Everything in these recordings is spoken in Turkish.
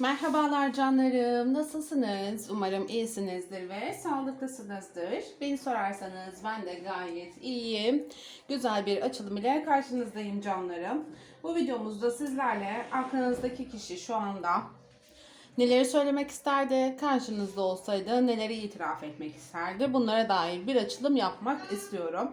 Merhabalar canlarım. Nasılsınız? Umarım iyisinizdir ve sağlıklısınızdır. Beni sorarsanız ben de gayet iyiyim. Güzel bir açılım ile karşınızdayım canlarım. Bu videomuzda sizlerle aklınızdaki kişi şu anda neleri söylemek isterdi, karşınızda olsaydı neleri itiraf etmek isterdi. Bunlara dair bir açılım yapmak istiyorum.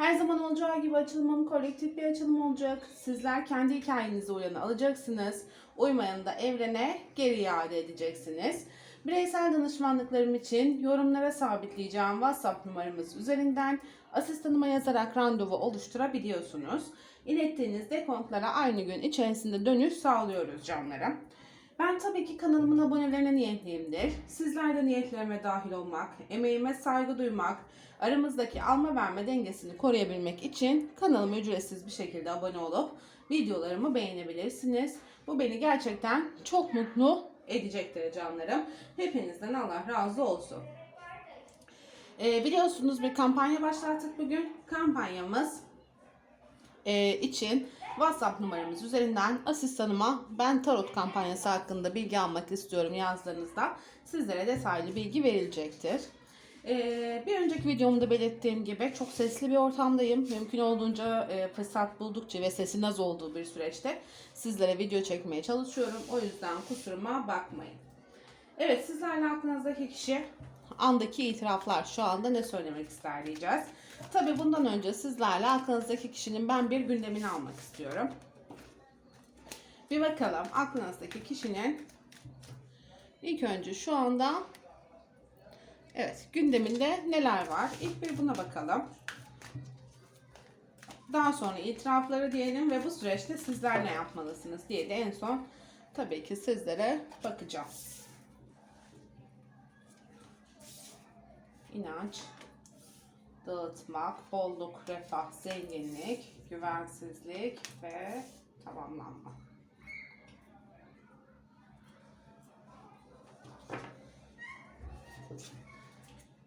Her zaman olacağı gibi açılımım kolektif bir açılım olacak. Sizler kendi hikayenizi uyanı alacaksınız. Uymayanı da evrene geri iade edeceksiniz. Bireysel danışmanlıklarım için yorumlara sabitleyeceğim WhatsApp numaramız üzerinden asistanıma yazarak randevu oluşturabiliyorsunuz. İlettiğiniz dekontlara aynı gün içerisinde dönüş sağlıyoruz canlarım. Ben tabii ki kanalımın abonelerine niyetliyimdir. Sizler de niyetlerime dahil olmak, emeğime saygı duymak, aramızdaki alma verme dengesini koruyabilmek için kanalıma ücretsiz bir şekilde abone olup videolarımı beğenebilirsiniz. Bu beni gerçekten çok mutlu edecektir canlarım. Hepinizden Allah razı olsun. Ee, biliyorsunuz bir kampanya başlattık bugün. Kampanyamız e, için WhatsApp numaramız üzerinden asistanıma ben tarot kampanyası hakkında bilgi almak istiyorum yazdığınızda sizlere detaylı bilgi verilecektir. E, bir önceki videomda belirttiğim gibi çok sesli bir ortamdayım. Mümkün olduğunca e, fırsat buldukça ve sesin az olduğu bir süreçte sizlere video çekmeye çalışıyorum. O yüzden kusuruma bakmayın. Evet sizlerle aklınızdaki kişi andaki itiraflar şu anda ne söylemek ister diyeceğiz. Tabii bundan önce sizlerle aklınızdaki kişinin ben bir gündemini almak istiyorum. Bir bakalım aklınızdaki kişinin ilk önce şu anda evet gündeminde neler var? İlk bir buna bakalım. Daha sonra itirafları diyelim ve bu süreçte sizler ne yapmalısınız diye de en son tabii ki sizlere bakacağım. inanç, dağıtmak, bolluk, refah, zenginlik, güvensizlik ve tamamlanma.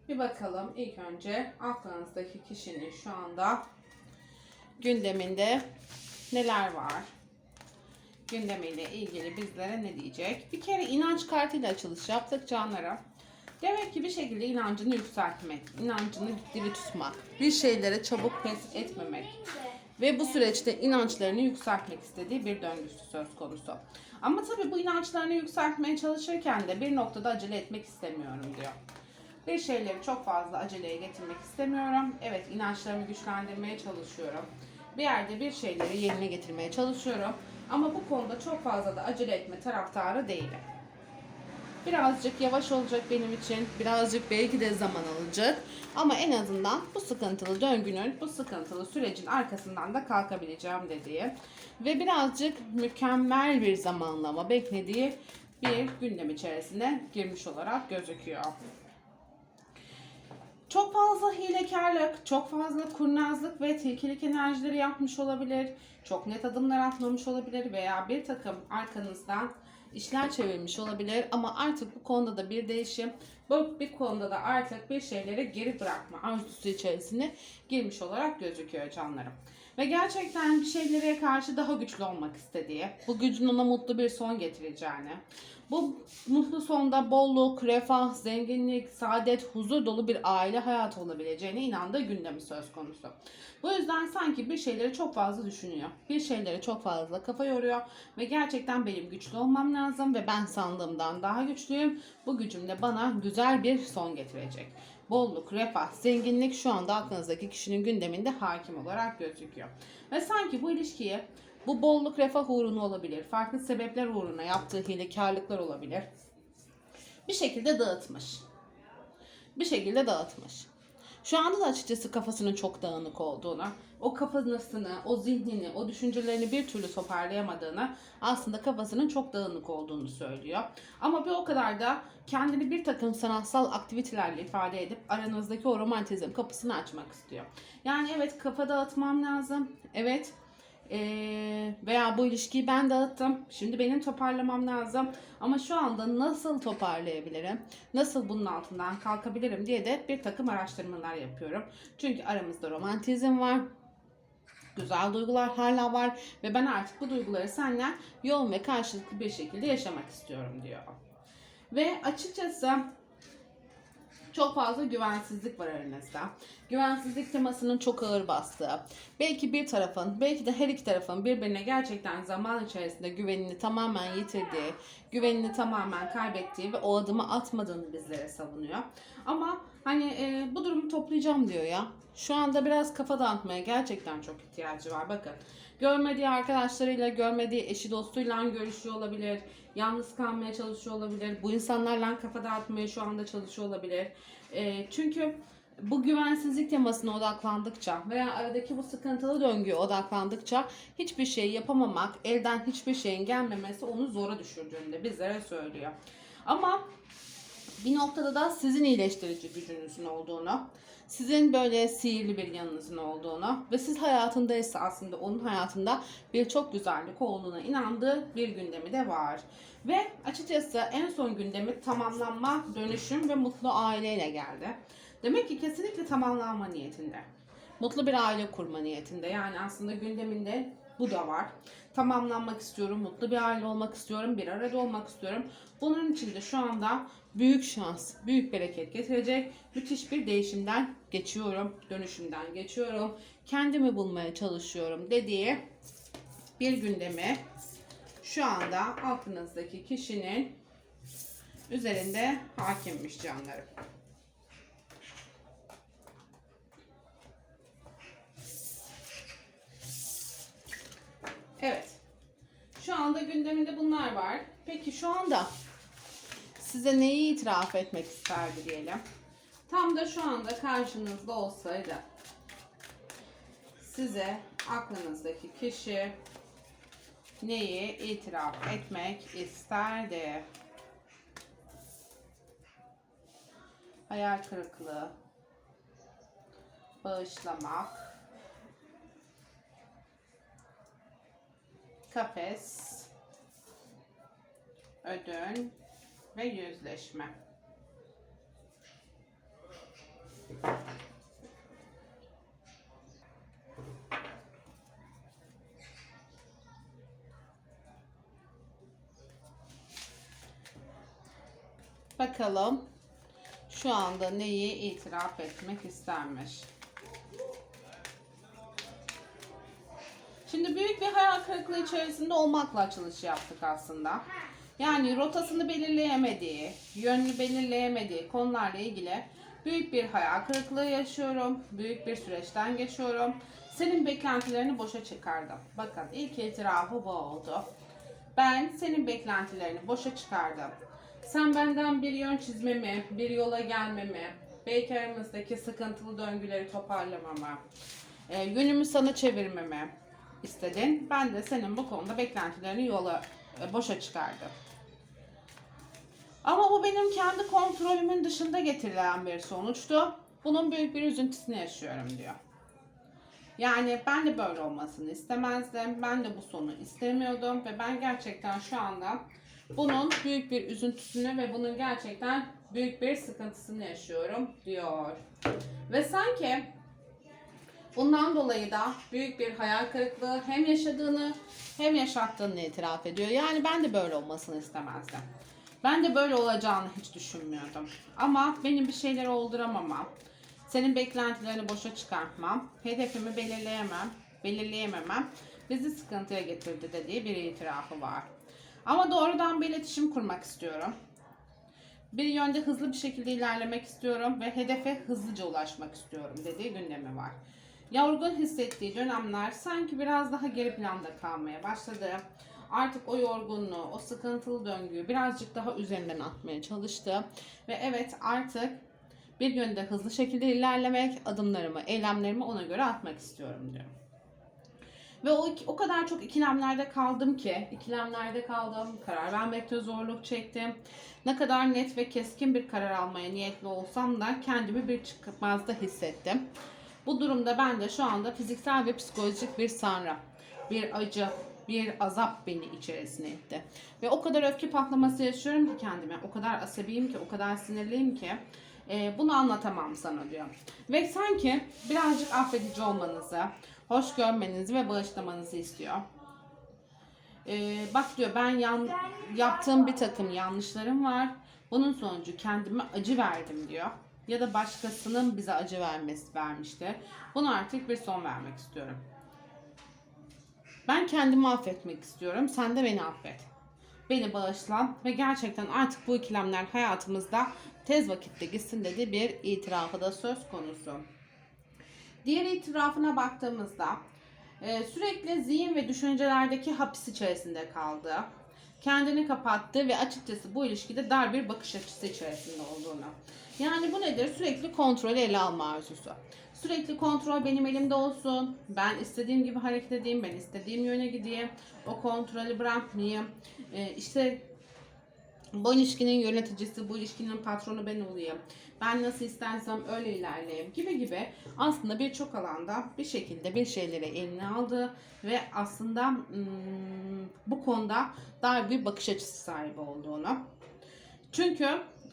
Bir bakalım ilk önce aklınızdaki kişinin şu anda gündeminde neler var? Gündemiyle ilgili bizlere ne diyecek? Bir kere inanç kartıyla açılış yaptık canlarım. Demek ki bir şekilde inancını yükseltmek, inancını diri tutmak, bir şeylere çabuk pes etmemek ve bu süreçte inançlarını yükseltmek istediği bir döngüsü söz konusu. Ama tabii bu inançlarını yükseltmeye çalışırken de bir noktada acele etmek istemiyorum diyor. Bir şeyleri çok fazla aceleye getirmek istemiyorum. Evet inançlarımı güçlendirmeye çalışıyorum. Bir yerde bir şeyleri yerine getirmeye çalışıyorum. Ama bu konuda çok fazla da acele etme taraftarı değilim. Birazcık yavaş olacak benim için. Birazcık belki de zaman alacak. Ama en azından bu sıkıntılı döngünün, bu sıkıntılı sürecin arkasından da kalkabileceğim dediği ve birazcık mükemmel bir zamanlama beklediği bir gündem içerisine girmiş olarak gözüküyor. Çok fazla hilekarlık, çok fazla kurnazlık ve tilkilik enerjileri yapmış olabilir. Çok net adımlar atmamış olabilir veya bir takım arkanızdan işler çevirmiş olabilir ama artık bu konuda da bir değişim, bu bir konuda da artık bir şeyleri geri bırakma arzusu içerisine girmiş olarak gözüküyor canlarım. Ve gerçekten bir şeylere karşı daha güçlü olmak istediği, bu gücün ona mutlu bir son getireceğini, bu mutlu sonda bolluk, refah, zenginlik, saadet, huzur dolu bir aile hayatı olabileceğine inandığı gündemi söz konusu. Bu yüzden sanki bir şeyleri çok fazla düşünüyor. Bir şeyleri çok fazla kafa yoruyor ve gerçekten benim güçlü olmam lazım ve ben sandığımdan daha güçlüyüm. Bu gücüm de bana güzel bir son getirecek. Bolluk, refah, zenginlik şu anda aklınızdaki kişinin gündeminde hakim olarak gözüküyor. Ve sanki bu ilişkiyi bu bolluk refah uğruna olabilir. Farklı sebepler uğruna yaptığı hilekarlıklar olabilir. Bir şekilde dağıtmış. Bir şekilde dağıtmış. Şu anda da açıkçası kafasının çok dağınık olduğunu, o kafasını, o zihnini, o düşüncelerini bir türlü toparlayamadığını, aslında kafasının çok dağınık olduğunu söylüyor. Ama bir o kadar da kendini bir takım sanatsal aktivitelerle ifade edip aranızdaki o romantizm kapısını açmak istiyor. Yani evet kafa dağıtmam lazım. Evet ee, veya bu ilişkiyi ben dağıttım. Şimdi benim toparlamam lazım. Ama şu anda nasıl toparlayabilirim? Nasıl bunun altından kalkabilirim diye de bir takım araştırmalar yapıyorum. Çünkü aramızda romantizm var. Güzel duygular hala var ve ben artık bu duyguları senden yoğun ve karşılıklı bir şekilde yaşamak istiyorum diyor. Ve açıkçası çok fazla güvensizlik var aranızda. Güvensizlik temasının çok ağır bastığı. Belki bir tarafın, belki de her iki tarafın birbirine gerçekten zaman içerisinde güvenini tamamen yitirdiği, güvenini tamamen kaybettiği ve o adımı atmadığını bizlere savunuyor. Ama hani e, bu durumu toplayacağım diyor ya. Şu anda biraz kafa dağıtmaya gerçekten çok ihtiyacı var. Bakın görmediği arkadaşlarıyla, görmediği eşi dostuyla görüşüyor olabilir. Yalnız kalmaya çalışıyor olabilir. Bu insanlarla kafa dağıtmaya şu anda çalışıyor olabilir. E, çünkü bu güvensizlik temasına odaklandıkça veya aradaki bu sıkıntılı döngüye odaklandıkça hiçbir şey yapamamak, elden hiçbir şeyin gelmemesi onu zora düşürdüğünde bizlere söylüyor. Ama bir noktada da sizin iyileştirici gücünüzün olduğunu, sizin böyle sihirli bir yanınızın olduğunu ve siz hayatındaysa aslında onun hayatında birçok güzellik olduğuna inandığı bir gündemi de var. Ve açıkçası en son gündemi tamamlanma, dönüşüm ve mutlu aileyle geldi. Demek ki kesinlikle tamamlanma niyetinde. Mutlu bir aile kurma niyetinde. Yani aslında gündeminde bu da var. Tamamlanmak istiyorum, mutlu bir aile olmak istiyorum, bir arada olmak istiyorum. Bunun için de şu anda büyük şans, büyük bereket getirecek müthiş bir değişimden geçiyorum, dönüşümden geçiyorum. Kendimi bulmaya çalışıyorum dediği bir gündemi şu anda aklınızdaki kişinin üzerinde hakimmiş canlarım. Evet. Şu anda gündeminde bunlar var. Peki şu anda size neyi itiraf etmek isterdi diyelim. Tam da şu anda karşınızda olsaydı size aklınızdaki kişi neyi itiraf etmek isterdi? Hayal kırıklığı, bağışlamak, kafes, ödün ve yüzleşme. Bakalım şu anda neyi itiraf etmek istermiş. Şimdi büyük bir hayal kırıklığı içerisinde olmakla açılış yaptık aslında. Yani rotasını belirleyemediği, yönünü belirleyemediği konularla ilgili büyük bir hayal kırıklığı yaşıyorum. Büyük bir süreçten geçiyorum. Senin beklentilerini boşa çıkardım. Bakın ilk itirafı bu oldu. Ben senin beklentilerini boşa çıkardım. Sen benden bir yön çizmemi, bir yola gelmemi, belki aramızdaki sıkıntılı döngüleri toparlamamı, e, yönümü sana çevirmemi istedin. Ben de senin bu konuda beklentilerini yola e, boşa çıkardım. Ama bu benim kendi kontrolümün dışında getirilen bir sonuçtu. Bunun büyük bir üzüntüsünü yaşıyorum diyor. Yani ben de böyle olmasını istemezdim. Ben de bu sonu istemiyordum ve ben gerçekten şu anda bunun büyük bir üzüntüsünü ve bunun gerçekten büyük bir sıkıntısını yaşıyorum diyor. Ve sanki bundan dolayı da büyük bir hayal kırıklığı hem yaşadığını hem yaşattığını itiraf ediyor. Yani ben de böyle olmasını istemezdim. Ben de böyle olacağını hiç düşünmüyordum. Ama benim bir şeyleri olduramamam, senin beklentilerini boşa çıkartmam, hedefimi belirleyemem, belirleyememem bizi sıkıntıya getirdi dediği bir itirafı var. Ama doğrudan bir iletişim kurmak istiyorum. Bir yönde hızlı bir şekilde ilerlemek istiyorum ve hedefe hızlıca ulaşmak istiyorum dediği gündemi var. Yorgun hissettiği dönemler sanki biraz daha geri planda kalmaya başladı. Artık o yorgunluğu, o sıkıntılı döngüyü birazcık daha üzerinden atmaya çalıştı. Ve evet artık bir yönde hızlı şekilde ilerlemek, adımlarımı, eylemlerimi ona göre atmak istiyorum diyor. Ve o, o kadar çok ikilemlerde kaldım ki, ikilemlerde kaldım, karar vermekte zorluk çektim. Ne kadar net ve keskin bir karar almaya niyetli olsam da kendimi bir çıkmazda hissettim. Bu durumda ben de şu anda fiziksel ve psikolojik bir sanrı, bir acı, bir azap beni içerisine etti. Ve o kadar öfke patlaması yaşıyorum ki kendime, o kadar asabiyim ki, o kadar sinirliyim ki e, bunu anlatamam sana diyor. Ve sanki birazcık affedici olmanızı, hoş görmenizi ve bağışlamanızı istiyor. Ee, bak diyor ben yan, yaptığım bir takım yanlışlarım var. Bunun sonucu kendime acı verdim diyor. Ya da başkasının bize acı vermesi vermişti. Buna artık bir son vermek istiyorum. Ben kendimi affetmek istiyorum. Sen de beni affet. Beni bağışla ve gerçekten artık bu ikilemler hayatımızda tez vakitte gitsin dedi bir itirafı da söz konusu. Diğer itirafına baktığımızda e, sürekli zihin ve düşüncelerdeki hapis içerisinde kaldı. Kendini kapattı ve açıkçası bu ilişkide dar bir bakış açısı içerisinde olduğunu. Yani bu nedir? Sürekli kontrolü ele alma arzusu. Sürekli kontrol benim elimde olsun. Ben istediğim gibi hareket edeyim. Ben istediğim yöne gideyim. O kontrolü bırakmayayım. E, işte bu ilişkinin yöneticisi, bu ilişkinin patronu ben olayım. Ben nasıl istersem öyle ilerleyeyim gibi gibi aslında birçok alanda bir şekilde bir şeyleri eline aldı ve aslında hmm, bu konuda dar bir bakış açısı sahibi olduğunu. Çünkü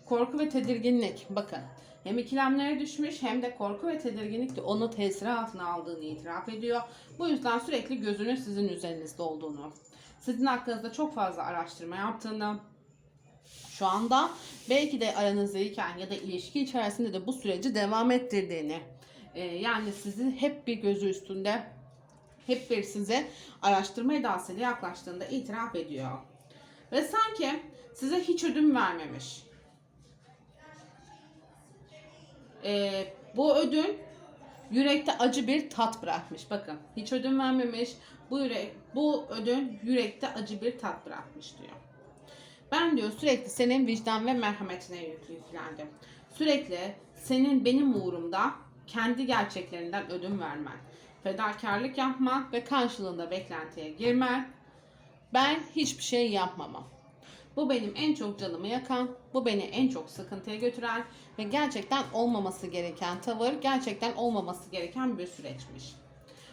korku ve tedirginlik bakın hem ikilemlere düşmüş hem de korku ve tedirginlik de onu tesiri altına aldığını itiraf ediyor. Bu yüzden sürekli gözünün sizin üzerinizde olduğunu, sizin hakkınızda çok fazla araştırma yaptığını, şu anda belki de aranızdayken ya da ilişki içerisinde de bu süreci devam ettirdiğini e, yani sizi hep bir gözü üstünde hep bir size araştırma edasıyla yaklaştığında itiraf ediyor. Ve sanki size hiç ödün vermemiş. E, bu ödün yürekte acı bir tat bırakmış. Bakın hiç ödün vermemiş. Bu yürek, bu ödün yürekte acı bir tat bırakmış diyor. Ben diyor sürekli senin vicdan ve merhametine yüklendim. Sürekli senin benim uğrumda kendi gerçeklerinden ödün vermen, fedakarlık yapman ve karşılığında beklentiye girmen. Ben hiçbir şey yapmamam. Bu benim en çok canımı yakan, bu beni en çok sıkıntıya götüren ve gerçekten olmaması gereken tavır, gerçekten olmaması gereken bir süreçmiş.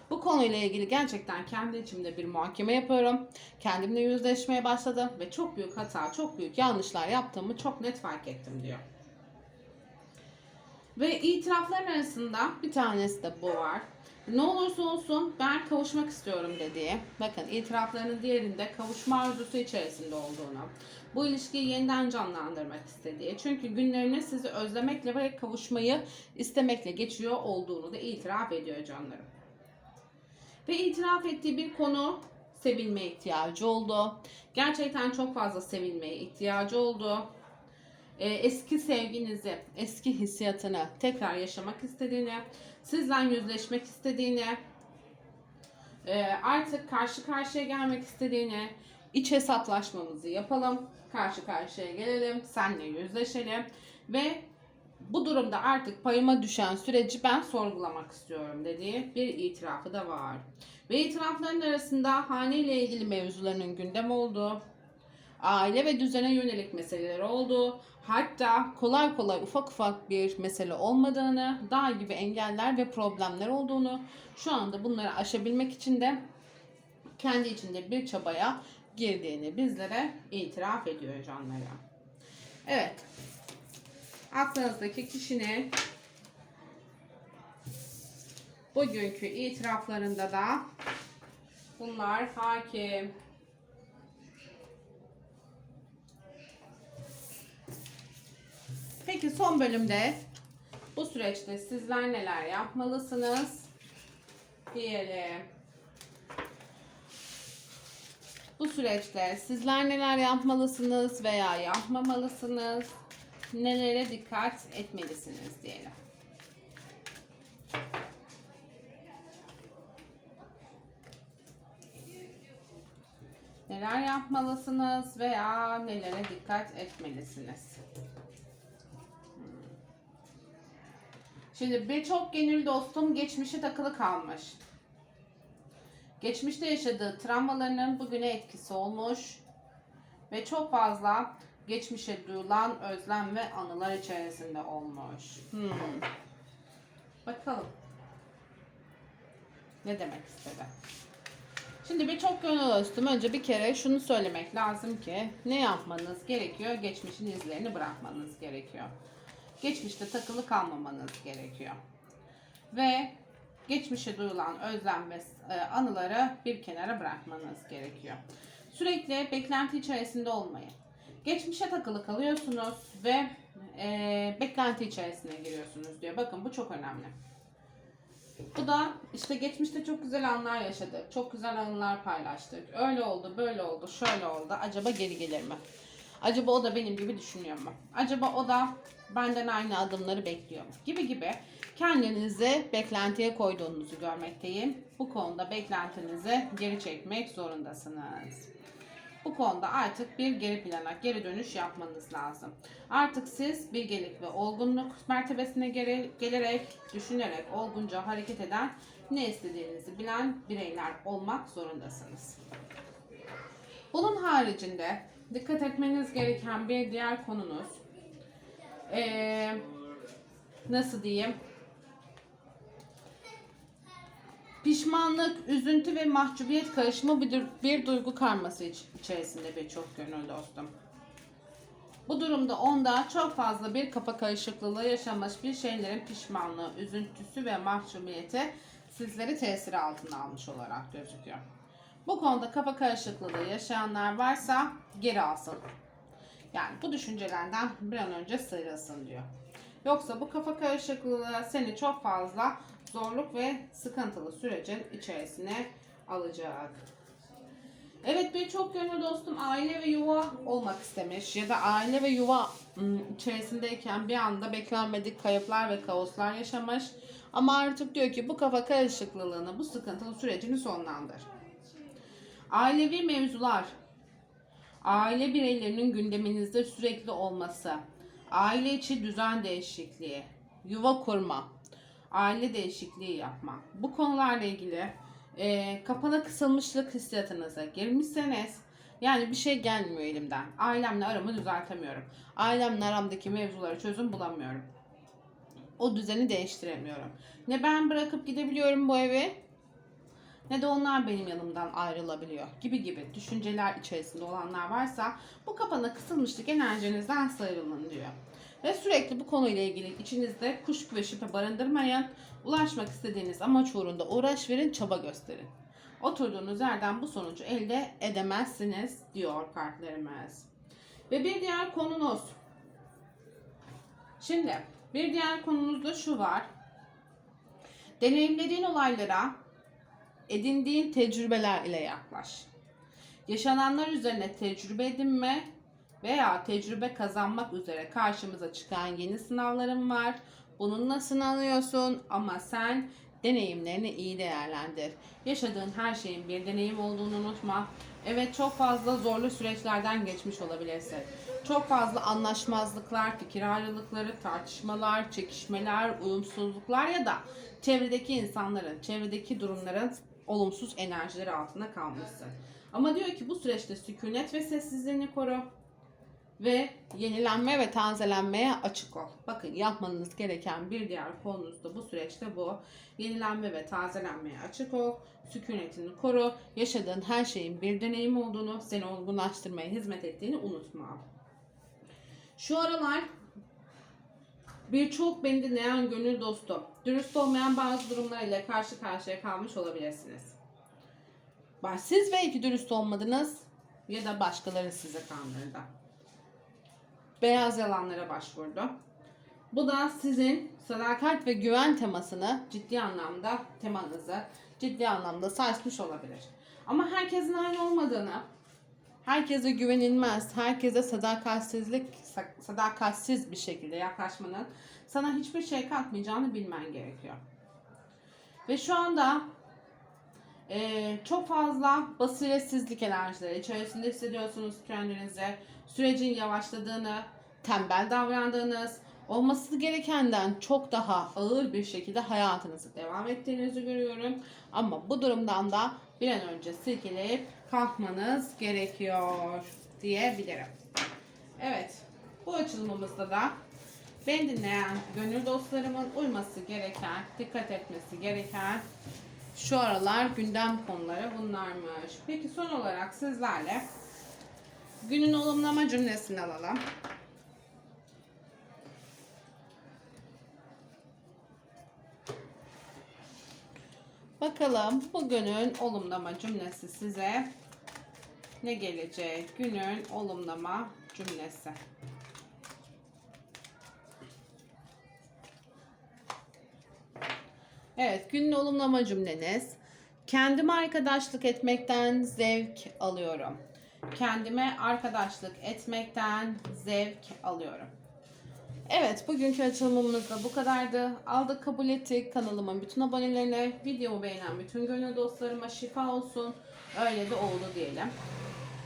Bu konuyla ilgili gerçekten kendi içimde bir muhakeme yapıyorum. Kendimle yüzleşmeye başladım ve çok büyük hata, çok büyük yanlışlar yaptığımı çok net fark ettim diyor. Ve itirafların arasında bir tanesi de bu var. Ne olursa olsun ben kavuşmak istiyorum dediği. Bakın itiraflarının diğerinde kavuşma arzusu içerisinde olduğunu. Bu ilişkiyi yeniden canlandırmak istediği. Çünkü günlerini sizi özlemekle ve kavuşmayı istemekle geçiyor olduğunu da itiraf ediyor canlarım. Ve itiraf ettiği bir konu sevilmeye ihtiyacı oldu. Gerçekten çok fazla sevilmeye ihtiyacı oldu. Ee, eski sevginizi, eski hissiyatını tekrar yaşamak istediğini, sizden yüzleşmek istediğini, e, artık karşı karşıya gelmek istediğini, iç hesaplaşmamızı yapalım, karşı karşıya gelelim, senle yüzleşelim ve bu durumda artık payıma düşen süreci ben sorgulamak istiyorum dediği bir itirafı da var. Ve itirafların arasında hane ilgili mevzularının gündem olduğu, aile ve düzene yönelik meseleler olduğu, hatta kolay kolay ufak ufak bir mesele olmadığını, dağ gibi engeller ve problemler olduğunu, şu anda bunları aşabilmek için de kendi içinde bir çabaya girdiğini bizlere itiraf ediyor canlara. Evet, aklınızdaki kişinin bugünkü itiraflarında da bunlar hakim. Peki son bölümde bu süreçte sizler neler yapmalısınız? Diyelim. Bu süreçte sizler neler yapmalısınız veya yapmamalısınız? Nelere dikkat etmelisiniz diyelim. Neler yapmalısınız veya nelere dikkat etmelisiniz? Şimdi birçok gönül dostum geçmişe takılı kalmış. Geçmişte yaşadığı travmalarının bugüne etkisi olmuş ve çok fazla geçmişe duyulan özlem ve anılar içerisinde olmuş. Hmm. Bakalım. Ne demek istedi? Şimdi birçok gönül dostum önce bir kere şunu söylemek lazım ki ne yapmanız gerekiyor? Geçmişin izlerini bırakmanız gerekiyor. Geçmişte takılı kalmamanız gerekiyor. Ve geçmişe duyulan özlem ve e, anıları bir kenara bırakmanız gerekiyor. Sürekli beklenti içerisinde olmayın. Geçmişe takılı kalıyorsunuz ve e, beklenti içerisine giriyorsunuz diyor. Bakın bu çok önemli. Bu da işte geçmişte çok güzel anlar yaşadık. Çok güzel anılar paylaştık. Öyle oldu, böyle oldu, şöyle oldu. Acaba geri gelir mi? Acaba o da benim gibi düşünüyor mu? Acaba o da benden aynı adımları bekliyor mu? Gibi gibi kendinizi beklentiye koyduğunuzu görmekteyim. Bu konuda beklentinizi geri çekmek zorundasınız. Bu konuda artık bir geri plana, geri dönüş yapmanız lazım. Artık siz bilgelik ve olgunluk mertebesine gere- gelerek, düşünerek, olgunca hareket eden, ne istediğinizi bilen bireyler olmak zorundasınız. Bunun haricinde dikkat etmeniz gereken bir diğer konunuz, eee, nasıl diyeyim, Pişmanlık, üzüntü ve mahcubiyet karışımı bir, bir duygu karması iç- içerisinde birçok gönül dostum. Bu durumda onda çok fazla bir kafa karışıklığı yaşamış bir şeylerin pişmanlığı, üzüntüsü ve mahcubiyeti sizleri tesir altına almış olarak gözüküyor. Bu konuda kafa karışıklığı yaşayanlar varsa geri alsın. Yani bu düşüncelerden bir an önce sıyrılsın diyor. Yoksa bu kafa karışıklığı seni çok fazla zorluk ve sıkıntılı sürecin içerisine alacak. Evet birçok gönül dostum aile ve yuva olmak istemiş ya da aile ve yuva ım, içerisindeyken bir anda beklenmedik kayıplar ve kaoslar yaşamış. Ama artık diyor ki bu kafa karışıklığını, bu sıkıntılı sürecini sonlandır. Ailevi mevzular, aile bireylerinin gündeminizde sürekli olması, aile içi düzen değişikliği, yuva kurma, aile değişikliği yapma. Bu konularla ilgili e, kapana kısılmışlık hissiyatınıza girmişseniz yani bir şey gelmiyor elimden. Ailemle aramı düzeltemiyorum. Ailemle aramdaki mevzulara çözüm bulamıyorum. O düzeni değiştiremiyorum. Ne ben bırakıp gidebiliyorum bu evi ne de onlar benim yanımdan ayrılabiliyor gibi gibi düşünceler içerisinde olanlar varsa bu kapana kısılmışlık enerjinizden sıyrılın diyor. Ve sürekli bu konuyla ilgili içinizde kuşku ve şüphe barındırmayın. Ulaşmak istediğiniz amaç uğrunda uğraş verin, çaba gösterin. Oturduğunuz yerden bu sonucu elde edemezsiniz diyor kartlarımız. Ve bir diğer konunuz. Şimdi bir diğer konumuzda şu var. Deneyimlediğin olaylara edindiğin tecrübeler ile yaklaş. Yaşananlar üzerine tecrübe edinme veya tecrübe kazanmak üzere karşımıza çıkan yeni sınavların var. Bununla sınanıyorsun ama sen deneyimlerini iyi değerlendir. Yaşadığın her şeyin bir deneyim olduğunu unutma. Evet çok fazla zorlu süreçlerden geçmiş olabilirsin. Çok fazla anlaşmazlıklar, fikir ayrılıkları, tartışmalar, çekişmeler, uyumsuzluklar ya da çevredeki insanların, çevredeki durumların olumsuz enerjileri altında kalmışsın. Ama diyor ki bu süreçte sükunet ve sessizliğini koru ve yenilenme ve tazelenmeye açık ol. Bakın yapmanız gereken bir diğer konunuz da bu süreçte bu. Yenilenme ve tazelenmeye açık ol. Sükunetini koru. Yaşadığın her şeyin bir deneyim olduğunu, seni olgunlaştırmaya hizmet ettiğini unutma. Şu aralar birçok beni dinleyen gönül dostu, dürüst olmayan bazı durumlarıyla karşı karşıya kalmış olabilirsiniz. Siz belki dürüst olmadınız ya da başkaları size kandırdı beyaz yalanlara başvurdu. Bu da sizin sadakat ve güven temasını ciddi anlamda temanızı ciddi anlamda sarsmış olabilir. Ama herkesin aynı olmadığını, herkese güvenilmez, herkese sadakatsizlik sadakatsiz bir şekilde yaklaşmanın sana hiçbir şey katmayacağını bilmen gerekiyor. Ve şu anda ee, çok fazla basiretsizlik enerjileri içerisinde hissediyorsunuz kendinizi. Sürecin yavaşladığını, tembel davrandığınız, olması gerekenden çok daha ağır bir şekilde hayatınızı devam ettiğinizi görüyorum. Ama bu durumdan da bir an önce silkeleyip kalkmanız gerekiyor diyebilirim. Evet, bu açılımımızda da beni dinleyen gönül dostlarımın uyması gereken, dikkat etmesi gereken şu aralar gündem konuları bunlarmış. Peki son olarak sizlerle günün olumlama cümlesini alalım. Bakalım bugünün olumlama cümlesi size ne gelecek? Günün olumlama cümlesi. Evet, günün olumlama cümleniz. Kendime arkadaşlık etmekten zevk alıyorum. Kendime arkadaşlık etmekten zevk alıyorum. Evet, bugünkü açılımımız da bu kadardı. Aldık, kabul ettik. Kanalımın bütün abonelerine, videomu beğenen bütün gönül dostlarıma şifa olsun. Öyle de oldu diyelim.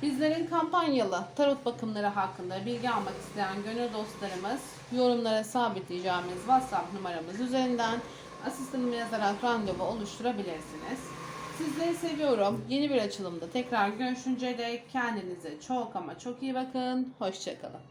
Bizlerin kampanyalı tarot bakımları hakkında bilgi almak isteyen gönül dostlarımız yorumlara sabitleyeceğimiz WhatsApp numaramız üzerinden asistanımı yazarak randevu oluşturabilirsiniz. Sizleri seviyorum. Yeni bir açılımda tekrar görüşünceye dek kendinize çok ama çok iyi bakın. Hoşçakalın.